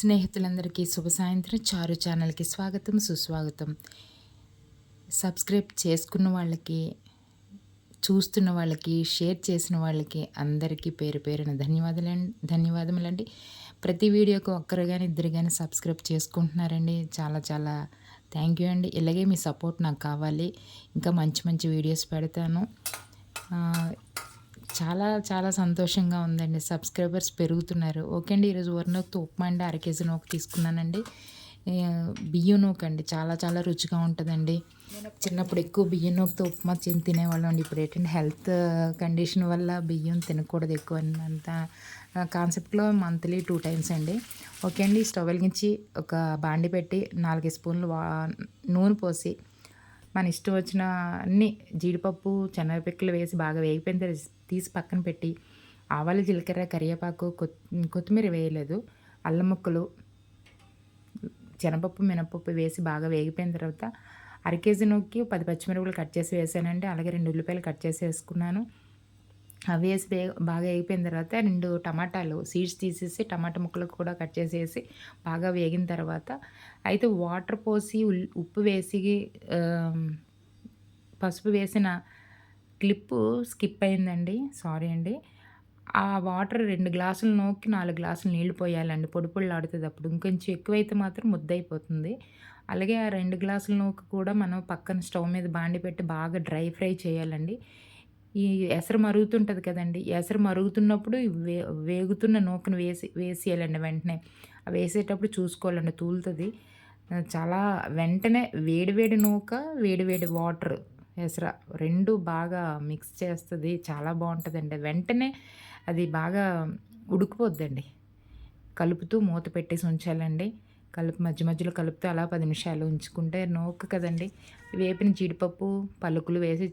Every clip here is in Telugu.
స్నేహితులందరికీ శుభ సాయంత్రం. చారు ఛానల్కి స్వాగతం సుస్వాగతం. సబ్స్క్రైబ్ చేసుకున్న వాళ్ళకి చూస్తున్న వాళ్ళకి షేర్ చేసిన వాళ్ళకి అందరికీ పేరు పేరున ధన్యవాదాలు ధన్యవాదములండి. ప్రతి వీడియోకి ఒక్కరు కానీ ఇద్దరు కానీ సబ్స్క్రైబ్ చేసుకుంటున్నారండి. చాలా చాలా థ్యాంక్ యూ అండి. ఇలాగే మీ సపోర్ట్ నాకు కావాలి. ఇంకా మంచి మంచి వీడియోస్ పెడతాను. చాలా చాలా సంతోషంగా ఉందండి. సబ్స్క్రైబర్స్ పెరుగుతున్నారు. ఓకే అండి ఈరోజు వరినొక్కి ఉప్మా అండి. అర కేజీ నూక తీసుకున్నానండి. బియ్యం నూక అండి చాలా చాలా రుచిగా ఉంటుందండి. చిన్నప్పుడు ఎక్కువ బియ్యం నూకతో ఉప్మా తినేవాళ్ళం అండి. ఇప్పుడు ఏంటంటే హెల్త్ కండిషన్ వల్ల బియ్యం తినకూడదు ఎక్కువ అంత కాన్సెప్ట్లో మంత్లీ టూ టైమ్స్ అండి. ఓకే అండి స్టవ్ వెలిగించి ఒక బాండి పెట్టి నాలుగు స్పూన్లు నూనె పోసి మన ఇష్టం వచ్చిన అన్ని జీడిపప్పు శనగపిక్కలు వేసి బాగా వేగిపోయిన తీసి పక్కన పెట్టి ఆవాలు జీలకర్ర కరివేపాకు కొత్తిమీర వేయలేదు. అల్లం ముక్కలు శనగపప్పు మినపప్పు వేసి బాగా వేగిపోయిన తర్వాత అర కేజీ నొక్కి పది పచ్చిమిరపకాయలు కట్ చేసి వేసానండి. అలాగే రెండు ఉల్లిపాయలు కట్ చేసి వేసుకున్నాను. అవి వేసి బాగా వేగిపోయిన తర్వాత రెండు టమాటాలు సీడ్స్ తీసేసి టమాటా ముక్కలు కూడా కట్ చేసేసి బాగా వేగిన తర్వాత అయితే వాటర్ పోసి ఉప్పు వేసి పసుపు వేసిన క్లిప్పు స్కిప్ అయిందండి. సారీ అండి. ఆ వాటర్ రెండు గ్లాసులు నోక్కి నాలుగు గ్లాసులు నీళ్ళు పోయాలండి. పొడి పొడి ఆడుతుంది అప్పుడు. ఇంకొంచెం ఎక్కువైతే మాత్రం ముద్దైపోతుంది అలాగే ఆ రెండు గ్లాసుల నూక కూడా మనం పక్కన స్టవ్ మీద బాండి పెట్టి బాగా డ్రై ఫ్రై చేయాలండి. ఈ ఎసరు మరుగుతుంటుంది కదండి. ఎసరు మరుగుతున్నప్పుడు వే వేగుతున్న నూకను వేసి వేసేయాలండి వెంటనే. వేసేటప్పుడు చూసుకోవాలండి తూలుతుంది. చాలా వెంటనే వేడివేడి నూక వేడివేడి వాటర్ ఎసర రెండు బాగా మిక్స్ చేస్తుంది. చాలా బాగుంటుందండి. వెంటనే అది బాగా ఉడికిపోద్దండి. కలుపుతూ మూత పెట్టేసి ఉంచాలండి. కలుపు మధ్య మధ్యలో కలుపుతూ అలా పది నిమిషాలు ఉంచుకుంటే నూక కదండి. వేపిన జీడిపప్పు పలుకులు వేసి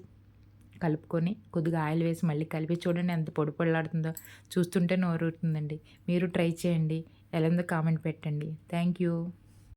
కలుపుకొని కొద్దిగా ఆయిల్ వేసి మళ్ళీ కలిపి చూడండి ఎంత పొడి పొడలాడుతుందో. చూస్తుంటే నోరుతుందండి మీరు ట్రై చేయండి. ఎలా ఉందో కామెంట్ పెట్టండి. Thank you.